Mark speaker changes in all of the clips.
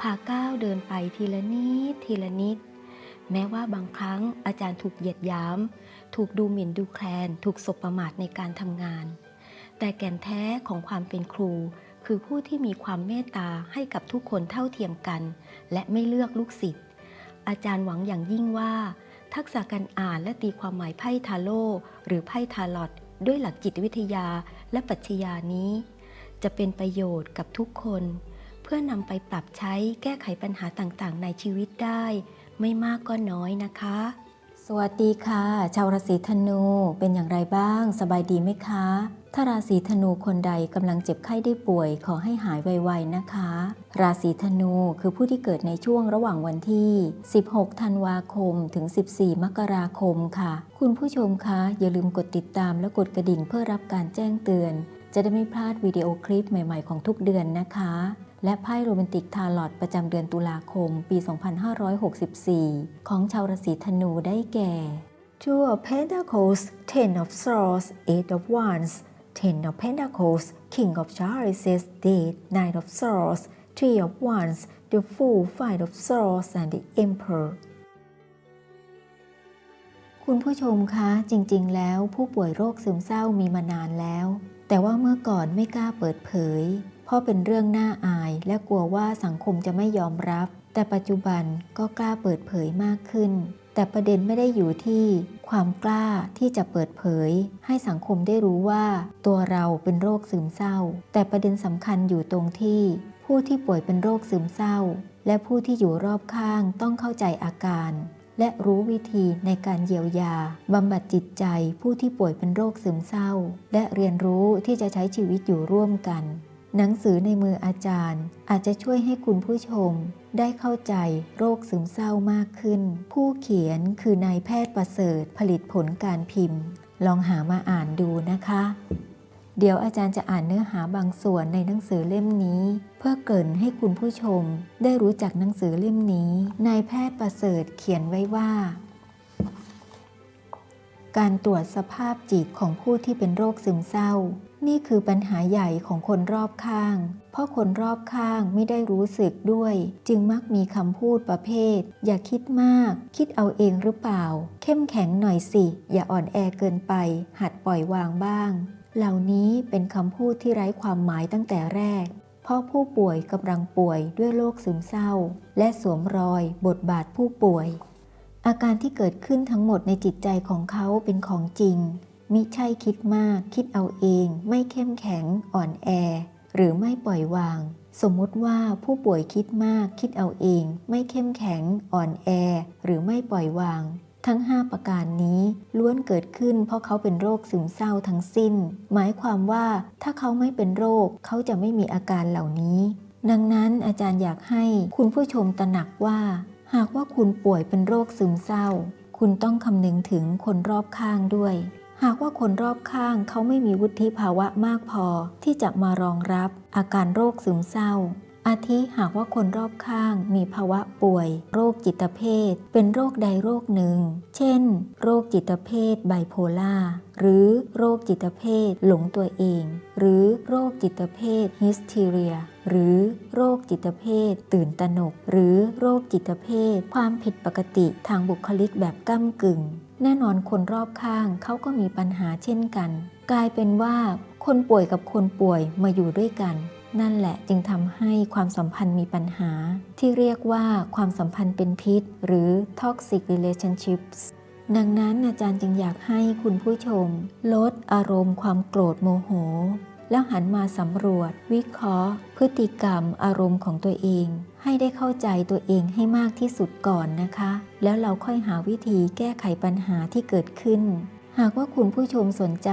Speaker 1: พาก้าวเดินไปทีละนิดทีละนิด แม้ว่าบางครั้งอาจารย์ถูกเหยียดหยาม ถูกดูหมิ่นดูแคลน ถูกสบประมาทในการทำงาน แต่แก่นแท้ของความเป็นครู คือผู้ที่มีความเมตตาให้กับทุกคนเท่าเทียมกัน และไม่เลือกลูกศิษย์อาจารย์หวังอย่างยิ่งว่า ทักษะการอ่านและตีความหมายไพ่ทาโร่หรือไพ่ทาลอตด้วยหลักจิตวิทยาและปัชญานี้ จะเป็นประโยชน์กับทุกคน พื่อนำไปปรับใช้แก้ไขปัญหาต่างๆ ในชีวิตได้ ไม่มากก็น้อยนะคะ สวัสดีค่ะ ชาวราศีธนู เป็นอย่างไรบ้าง สบายดีไหมคะ ถ้าราศีธนูคนใดกำลังเจ็บไข้ได้ป่วย ขอให้หายไวๆนะคะ ราศีธนูคือผู้ที่เกิดในช่วงระหว่างวันที่ 16 ธันวาคม ถึง 14 มกราคมค่ะ คุณผู้ชมคะอย่าลืมกดติดตามและกดกระดิ่งเพื่อรับการแจ้งเตือน จะได้ไม่พลาดวิดีโอคลิปใหม่ ๆ ของทุกเดือนนะคะ และไพ่โรแมนติกทาลอตประจำเดือนตุลาคมปี 2564 ของชาวราศีธนูได้แก่ Two of Pentacles Ten of Swords Eight of Wands Ten of Pentacles King of Chalices Dead Nine of Swords Three of Wands The Fool Five of Swords and the Emperor คุณผู้ชมคะจริง ๆ แล้วผู้ป่วยโรคซึมเศร้ามีมานานแล้ว แต่ว่าเมื่อก่อนไม่กล้าเปิดเผย ราะเป็นเรื่องน่าอายและกลัวว่าสังคมจะไม่ยอมรับ แต่ปัจจุบันก็กล้าเปิดเผยมากขึ้น แต่ประเด็นไม่ได้อยู่ที่ความกล้าที่จะเปิดเผย ให้สังคมได้รู้ว่าตัวเราเป็นโรคซึมเศร้า แต่ประเด็นสำคัญอยู่ตรงที่ ผู้ที่ป่วยเป็นโรคซึมเศร้า และผู้ที่อยู่รอบข้างต้องเข้าใจอาการ และรู้วิธีในการเยียวยาบำบัดจิตใจผู้ที่ป่วยเป็นโรคซึมเศร้า และเรียนรู้ที่จะใช้ชีวิตอยู่ร่วมกัน หนังสือในมืออาจารย์ อาจจะช่วยให้คุณผู้ชม ได้เข้าใจโรคซึมเศร้ามากขึ้น ผู้เขียนคือนายแพทย์ประเสริฐผลิตผลการพิมพ์ ลองหามาอ่านดูนะคะ เดี๋ยวอาจารย์จะอ่านเนื้อหาบางส่วนในหนังสือเล่มนี้ เพื่อเกริ่นให้คุณผู้ชม ได้รู้จักหนังสือเล่มนี้ นายแพทย์ประเสริฐเขียนไว้ว่าการตรวจสภาพจิตของผู้ที่เป็นโรคซึมเศร้า นี่คือปัญหาใหญ่ของคนรอบข้าง เพราะคนรอบข้างไม่ได้รู้สึกด้วย จึงมักมีคำพูดประเภท อย่าคิดมาก คิดเอาเองหรือเปล่า เข้มแข็งหน่อยสิ อย่าอ่อนแอเกินไป หัดปล่อยวางบ้าง เหล่านี้เป็นคำพูดที่ไร้ความหมายตั้งแต่แรก เพราะผู้ป่วยกำลังป่วยด้วยโรคซึมเศร้า และสวมรอย บทบาทผู้ป่วย อาการที่เกิดขึ้นทั้งหมดในจิตใจของเขาเป็นของจริง มิใช่คิดมาก คิดเอาเอง ไม่เข้มแข็ง อ่อนแอ หรือไม่ปล่อยวาง สมมุติว่าผู้ป่วยคิดมาก คิดเอาเอง ไม่เข้มแข็ง อ่อนแอ หรือไม่ปล่อยวาง ทั้ง 5 ประการนี้ล้วนเกิดขึ้น เพราะเขาเป็นโรคซึมเศร้าทั้งสิ้น หมายความว่าถ้าเขาไม่เป็นโรค เขาจะไม่มีอาการเหล่านี้ ดังนั้นอาจารย์อยากให้คุณผู้ชมตระหนักว่า หากว่าคุณป่วยเป็นโรคซึมเศร้า คุณต้องคำนึงถึงคนรอบข้างด้วย หากว่าคนรอบข้างเขาไม่มีวุฒิภาวะมากพอที่จะมารองรับอาการโรคซึมเศร้า อาทิหากว่าคนรอบข้างมีภาวะป่วย โรคจิตเภท เป็นโรคใดโรคหนึ่ง เช่น โรคจิตเภทไบโพล่าหรือโรคจิตเภทหลงตัวเอง หรือโรคจิตเภทฮิสทีเรีย หรือโรคจิตเภทตื่นตระหนก หรือโรคจิตเภทความผิดปกติทางบุคลิกแบบก้ากึ่ง แน่นอนคนรอบข้างเขาก็มีปัญหาเช่นกัน กลายเป็นว่าคนป่วยกับคนป่วยมาอยู่ด้วยกัน นั่นแหละจึงทำให้ความสัมพันธ์มีปัญหา ที่เรียกว่าความสัมพันธ์เป็นพิษ หรือ toxic relationships ดังนั้นอาจารย์จึงอยากให้คุณผู้ชม ลดอารมณ์ความโกรธโมโห แล้วหันมาสำรวจ วิเคราะห์ พฤติกรรมอารมณ์ของตัวเอง ให้ได้เข้าใจตัวเองให้มากที่สุดก่อนนะคะ แล้วเราค่อยหาวิธีแก้ไขปัญหาที่เกิดขึ้น หากว่าคุณผู้ชมสนใจ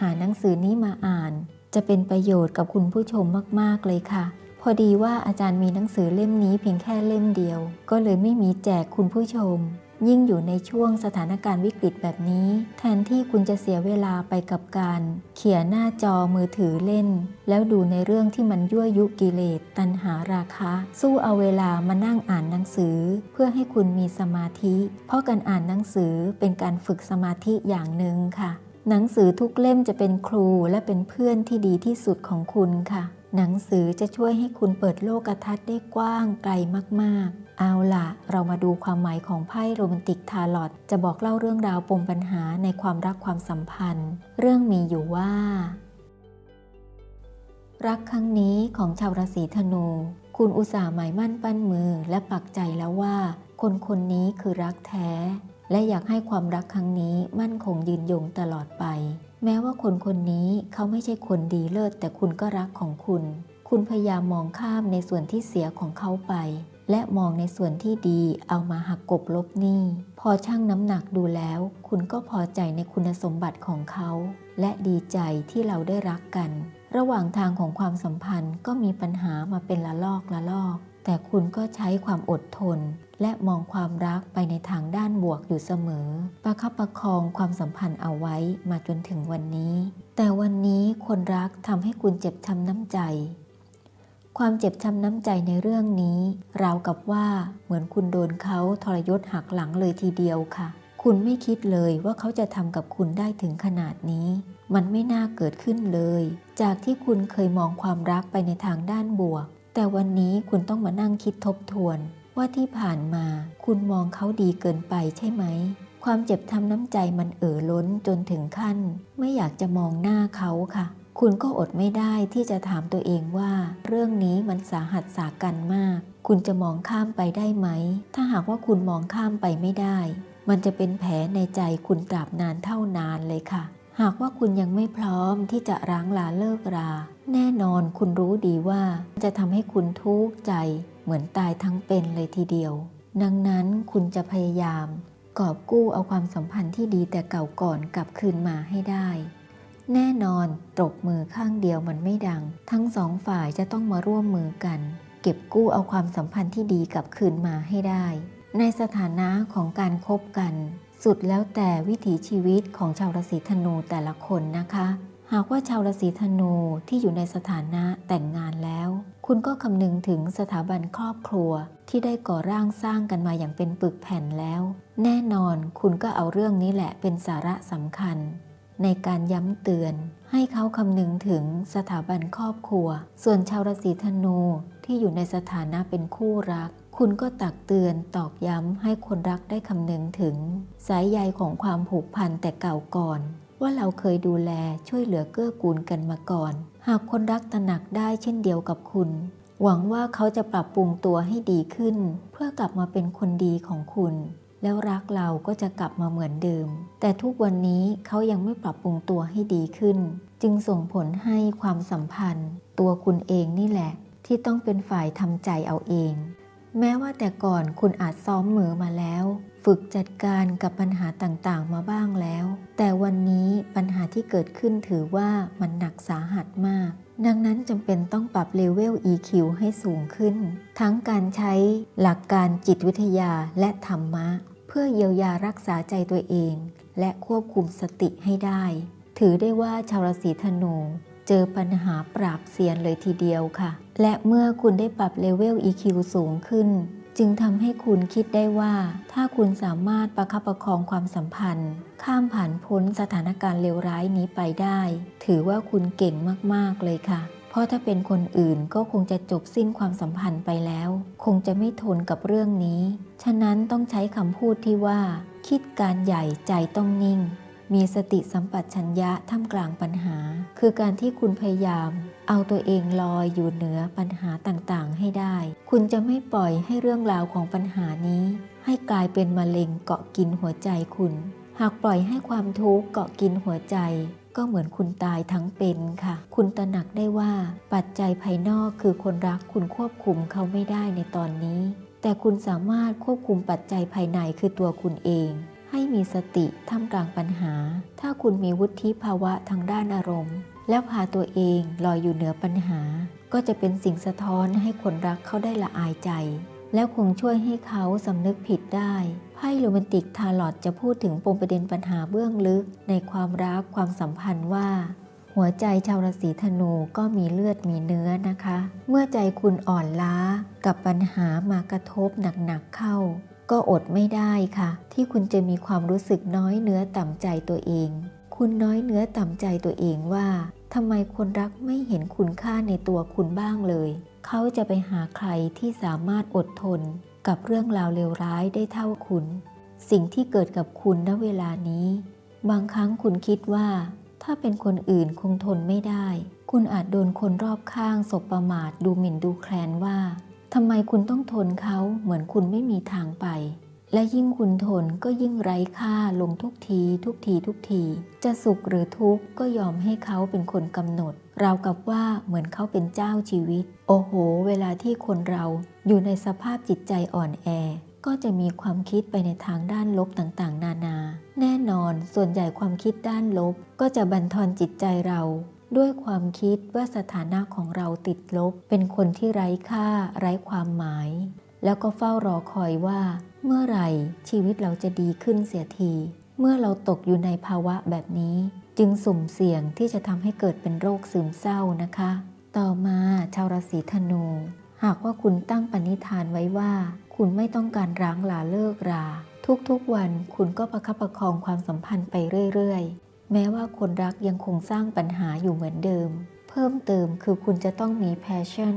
Speaker 1: หาหนังสือนี้มาอ่าน จะเป็นประโยชน์กับคุณผู้ชมมาก ๆ เลยค่ะ พอดีว่าอาจารย์มีหนังสือเล่มนี้เพียงแค่เล่มเดียว ก็เลยไม่มีแจกคุณผู้ชม ยิ่งอยู่ในช่วงสถานการณ์วิกฤตแบบนี้ แทนที่คุณจะเสียเวลาไปกับการ เขี่ยหน้าจอมือถือเล่น แล้วดูในเรื่องที่มันยั่วยุกิเลสตัณหาราคะ สู้เอาเวลามานั่งอ่านหนังสือ เพื่อให้คุณมีสมาธิ เพราะการอ่านหนังสือเป็นการฝึกสมาธิอย่างหนึ่งค่ะ หนังสือทุกเล่มจะเป็นครูและเป็นเพื่อนที่ดีที่สุดของคุณค่ะ หนังสือจะช่วยให้คุณเปิดโลกทัศน์ได้กว้างไกลมากๆ เอาล่ะเรามาดูความหมายของไพ่โรแมนติกทาลอตจะบอกเล่าเรื่องราวปมปัญหาในความรักความสัมพันธ์ เรื่องมีอยู่ว่า รักครั้งนี้ของชาวราศีธนู คุณอุตส่าห์หมายมั่นปั้นมือและปักใจแล้วว่า คนคนนี้คือรักแท้ และอยากให้ความรักครั้งนี้มั่นคงยืนยงตลอดไป แม้ว่าคนคนนี้เขาไม่ใช่คนดีเลิศแต่คุณก็รักของคุณ คุณพยายามมองข้ามในส่วนที่เสียของเขาไป และมองในส่วนที่ดีเอามาหักกบลบหนี้ พอชั่งน้ำหนักดูแล้ว คุณก็พอใจในคุณสมบัติของเขา และดีใจที่เราได้รักกัน ระหว่างทางของความสัมพันธ์ก็มีปัญหามาเป็นละลอกละลอก แต่คุณก็ใช้ความอดทน และมองความรักไปในทางด้านบวกอยู่เสมอ ประคับประคองความสัมพันธ์เอาไว้มาจนถึงวันนี้ แต่วันนี้คนรักทำให้คุณเจ็บช้ำน้ำใจ ความเจ็บช้ำน้ำใจในเรื่องนี้ ราวกับว่าเหมือนคุณโดนเขาทรยศหักหลังเลยทีเดียวค่ะ คุณไม่คิดเลยว่าเขาจะทำกับคุณได้ถึงขนาดนี้ มันไม่น่าเกิดขึ้นเลย จากที่คุณเคยมองความรักไปในทางด้านบวก แต่วันนี้คุณต้องมานั่งคิดทบทวน ว่าที่ผ่านมาคุณมองเขาดีเกินไปใช่ไหมความเจ็บทำน้ำใจมันเอ่อล้นจนถึงขั้น ไม่อยากจะมองหน้าเขาค่ะ คุณก็อดไม่ได้ที่จะถามตัวเองว่า เรื่องนี้มันสาหัสสากันมาก คุณจะมองข้ามไปได้ไหม ถ้าหากว่าคุณมองข้ามไปไม่ได้ มันจะเป็นแผลในใจคุณตราบนานเท่านานเลยค่ะ หากว่าคุณยังไม่พร้อมที่จะร้างลาเลิกรา แน่นอนคุณรู้ดีว่า จะทำให้คุณทุกข์ใจ เหมือนตายทั้งเป็นเลยทีเดียว ดังนั้นคุณจะพยายาม กอบกู้เอาความสัมพันธ์ที่ดีแต่เก่าก่อนกลับคืนมาให้ได้ แน่นอนตบมือข้างเดียวมันไม่ดัง ทั้งสองฝ่ายจะต้องมาร่วมมือกัน เก็บกู้เอาความสัมพันธ์ที่ดีกลับคืนมาให้ได้ ในสถานะของการคบกัน สุดแล้วแต่วิถีชีวิตของชาวราศีธนูแต่ละคนนะคะ หากว่าชาวราศีธนูที่อยู่ในสถานะแต่งงานแล้ว คุณก็คำนึงถึงสถาบันครอบครัว ที่ได้ก่อร่างสร้างกันมาอย่างเป็นปึกแผ่นแล้ว แน่นอนคุณก็เอาเรื่องนี้แหละเป็นสาระสำคัญ ในการย้ำเตือน ให้เขาคำนึงถึงสถาบันครอบครัว ส่วนชาวราศีธนูที่อยู่ในสถานะเป็นคู่รัก คุณก็ตักเตือนตอกย้ำให้คนรักได้คำนึงถึง สายใยของความผูกพันแต่เก่าก่อน ว่าเราเคยดูแลช่วยเหลือเกื้อกูลกันมาก่อน หากคนรักตระหนักได้เช่นเดียวกับคุณ หวังว่าเขาจะปรับปรุงตัวให้ดีขึ้น เพื่อกลับมาเป็นคนดีของคุณ แล้วรักเราก็จะกลับมาเหมือนเดิม แต่ทุกวันนี้เขายังไม่ปรับปรุงตัวให้ดีขึ้น จึงส่งผลให้ความสัมพันธ์ ตัวคุณเองนี่แหละ ที่ต้องเป็นฝ่ายทำใจเอาเอง แม้ว่าแต่ก่อนคุณอาจซ้อมมือมาแล้ว ฝึกจัดการกับปัญหาต่างๆ มาบ้างแล้ว แต่วันนี้ปัญหาที่เกิดขึ้นถือว่ามันหนักสาหัสมาก ดังนั้นจำเป็นต้องปรับเลเวล EQ ให้สูงขึ้น ทั้งการใช้หลักการจิตวิทยาและธรรมะ เพื่อเยียวยารักษาใจตัวเอง และควบคุมสติให้ได้ ถือได้ว่าชาวราศีธนูเจอปัญหาปราบเซียนเลยทีเดียวค่ะ และเมื่อคุณได้ปรับเลเวล EQ สูงขึ้น จึงทำให้คุณคิดได้ว่า ถ้าคุณสามารถประคับประคองความสัมพันธ์ ข้ามผ่านพ้นสถานการณ์เลวร้ายนี้ไปได้ ถือว่าคุณเก่งมาก ๆ เลยค่ะ เพราะถ้าเป็นคนอื่นก็คงจะจบสิ้นความสัมพันธ์ไปแล้ว คงจะไม่ทนกับเรื่องนี้ ฉะนั้นต้องใช้คำพูดที่ว่า คิดการใหญ่ใจต้องนิ่ง มีสติสัมปชัญญะท่ามกลางปัญหา คือการที่คุณพยายาม เอาตัวเองลอยอยู่เหนือปัญหาต่างๆ ให้ได้ คุณจะไม่ปล่อยให้เรื่องราวของปัญหานี้ ให้กลายเป็นมะเร็งเกาะกินหัวใจคุณ หากปล่อยให้ความทุกข์เกาะกินหัวใจ ก็เหมือนคุณตายทั้งเป็นค่ะ คุณตระหนักได้ว่าปัจจัยภายนอกคือคนรักคุณควบคุมเขาไม่ได้ในตอนนี้ แต่คุณสามารถควบคุมปัจจัยภายในคือตัวคุณเอง ให้มีสติท่ามกลางปัญหา ถ้าคุณมีวุฒิภาวะทางด้านอารมณ์ แล้วพาตัวเองลอยอยู่เหนือปัญหา ก็จะเป็นสิ่งสะท้อนให้คนรักเขาได้ละอายใจ แล้วคงช่วยให้เขาสำนึกผิดได้ไพ่โรแมนติกทาร์ลอตจะพูดถึงปมประเด็นปัญหาเบื้องลึก ในความรักความสัมพันธ์ว่า หัวใจชาวราศีธนูก็มีเลือดมีเนื้อนะคะ เมื่อใจคุณอ่อนล้ากับปัญหามากระทบหนักๆเข้า ก็อดไม่ได้ค่ะ ที่คุณจะมีความรู้สึกน้อยเนื้อต่ำใจตัวเอง คุณน้อยเนื้อต่ำใจตัวเองว่าทำไมคนรักไม่เห็นคุณค่าในตัวคุณบ้างเลย เขาจะไปหาใครที่สามารถอดทนกับเรื่องราวเลวร้ายได้เท่าคุณ สิ่งที่เกิดกับคุณณเวลานี้ บางครั้งคุณคิดว่า ถ้าเป็นคนอื่นคงทนไม่ได้ คุณอาจโดนคนรอบข้างสบประมาทดูหมิ่นดูแคลนว่าทำไมคุณต้องทนเขาเหมือนคุณไม่มีทางไป และยิ่งคุณทนก็ยิ่งไร้ค่าลงทุกที ทุกทีทุกที จะสุขหรือทุกข์ก็ยอมให้เขาเป็นคนกำหนดราวกับว่าเหมือนเขาเป็นเจ้าชีวิต โอ้โห เวลาที่คนเราอยู่ในสภาพจิตใจอ่อนแอ ก็จะมีความคิดไปในทางด้านลบต่างๆ นานา แน่นอนส่วนใหญ่ความคิดด้านลบ ก็จะบั่นทอนจิตใจเราด้วยความคิดว่าสถานะของเราติดลบ เป็นคนที่ไร้ค่า ไร้ความหมาย แล้วก็เฝ้ารอคอยว่า เมื่อไหร่ชีวิตเราจะดีขึ้นเสียที เมื่อเราตกอยู่ในภาวะแบบนี้ จึงสุ่มเสี่ยงที่จะทำให้เกิดเป็นโรคซึมเศร้านะคะ ต่อมาชาวราศีธนู หากว่าคุณตั้งปณิธานไว้ว่า คุณไม่ต้องการร้างลาเลิกรา ทุกๆวันคุณก็ประคับประคองความสัมพันธ์ไปเรื่อยๆ แม้ว่าคนรักยังคงสร้างปัญหาอยู่เหมือนเดิม เพิ่มเติมคือคุณจะต้องมี passion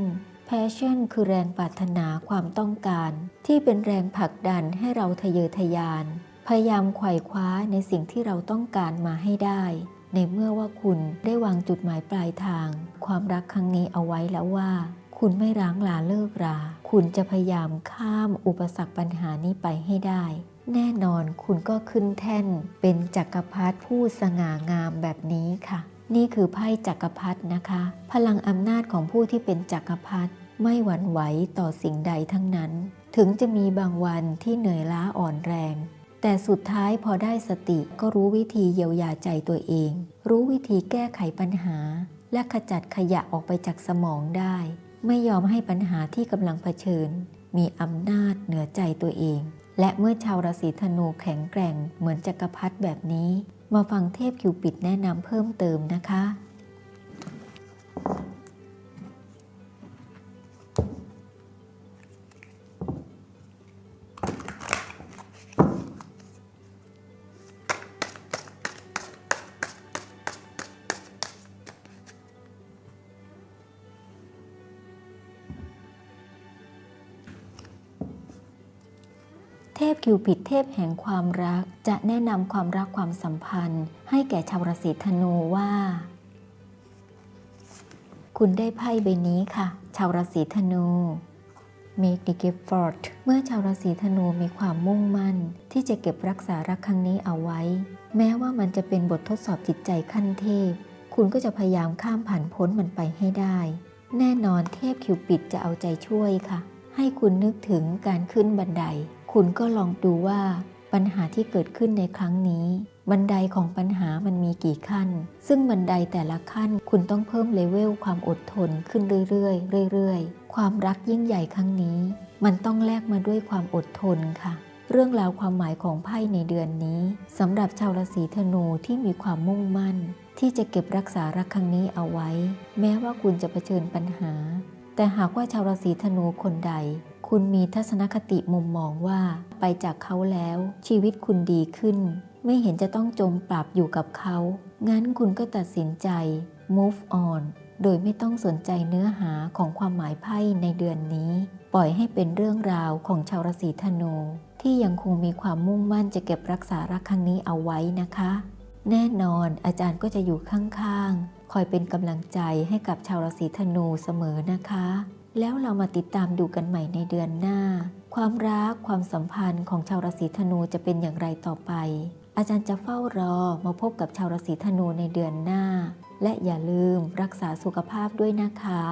Speaker 1: passion คือแรงปรารถนาความต้องการ ที่เป็นแรงผลักดันให้เราทะเยอทะยาน พยายามไขว่คว้าในสิ่งที่เราต้องการมาให้ได้ ในเมื่อว่าคุณได้วางจุดหมายปลายทาง ความรักครั้งนี้เอาไว้แล้วว่า คุณไม่ร้างลาเลิกรา คุณจะพยายามข้ามอุปสรรคปัญหานี้ไปให้ได้ แน่นอนคุณก็ขึ้นแท่น เป็นจักรพรรดิผู้สง่างามแบบนี้ค่ะนี่คือไพ่จักรพรรดินะคะ พลังอำนาจของผู้ที่เป็นจักรพรรดิ ไม่หวั่นไหวต่อสิ่งใดทั้งนั้น ถึงจะมีบางวันที่เหนื่อยล้าอ่อนแรง แต่สุดท้ายพอได้สติก็รู้วิธีเยียวยาใจตัวเอง รู้วิธีแก้ไขปัญหา และขจัดขยะออกไปจากสมองได้ ไม่ยอมให้ปัญหาที่กำลังเผชิญ มีอำนาจเหนือใจตัวเอง และเมื่อชาวราศีธนูแข็งแกร่งเหมือนจักรพรรดิแบบนี้ มาฟังเทพคิวปิดแนะนำเพิ่มเติมนะคะ พคิวปิดเทพแห่งความรัก จะแนะนำความรักความสัมพันธ์ ให้แก่ชาวราศีธนูว่า คุณได้ไพ่ใบนี้ค่ะ ชาวราศีธนู Make the gift fort เมื่อชาวราศีธนูมีความมุ่งมั่น ที่จะเก็บรักษารักครั้งนี้เอาไว้ แม้ว่ามันจะเป็นบททดสอบจิตใจขั้นเทพ คุณก็จะพยายามข้ามผ่านพ้นมันไปให้ได้ แน่นอนเทพคิวปิดจะเอาใจช่วยค่ะ ให้คุณนึกถึงการขึ้นบันได คุณก็ลองดูว่าปัญหาที่เกิดขึ้นในครั้งนี้ บันไดของปัญหามันมีกี่ขั้น ซึ่งบันไดแต่ละขั้นคุณต้องเพิ่มเลเวลความอดทนขึ้นเรื่อยๆเรื่อยๆ ความรักยิ่งใหญ่ครั้งนี้ มันต้องแลกมาด้วยความอดทนค่ะ เรื่องราวความหมายของไพ่ในเดือนนี้สำหรับชาวราศีธนูที่มีความมุ่งมั่น ที่จะเก็บรักษารักครั้งนี้เอาไว้ แม้ว่าคุณจะเผชิญปัญหา แต่หากว่าชาวราศีธนูคนใด คุณมีทัศนคติมุมมองว่า ไปจากเขาแล้ว ชีวิตคุณดีขึ้น ไม่เห็นจะต้องจมปรับอยู่กับเขา งั้นคุณก็ตัดสินใจ move on โดยไม่ต้องสนใจเนื้อหาของความหมายไพ่ในเดือนนี้ ปล่อยให้เป็นเรื่องราวของชาวราศีธนู ที่ยังคงมีความมุ่งมั่นจะเก็บรักษารักครั้งนี้เอาไว้นะคะ แน่นอนอาจารย์ก็จะอยู่ข้างๆ คอยเป็นกำลังใจให้กับชาวราศีธนูเสมอนะคะ แล้วเรามาติดตามดูกันใหม่ในเดือนหน้า ความรักความสัมพันธ์ของชาวราศีธนูจะเป็นอย่างไรต่อไป อาจารย์จะเฝ้ารอมาพบกับชาวราศีธนูในเดือนหน้า และอย่าลืมรักษาสุขภาพด้วยนะคะ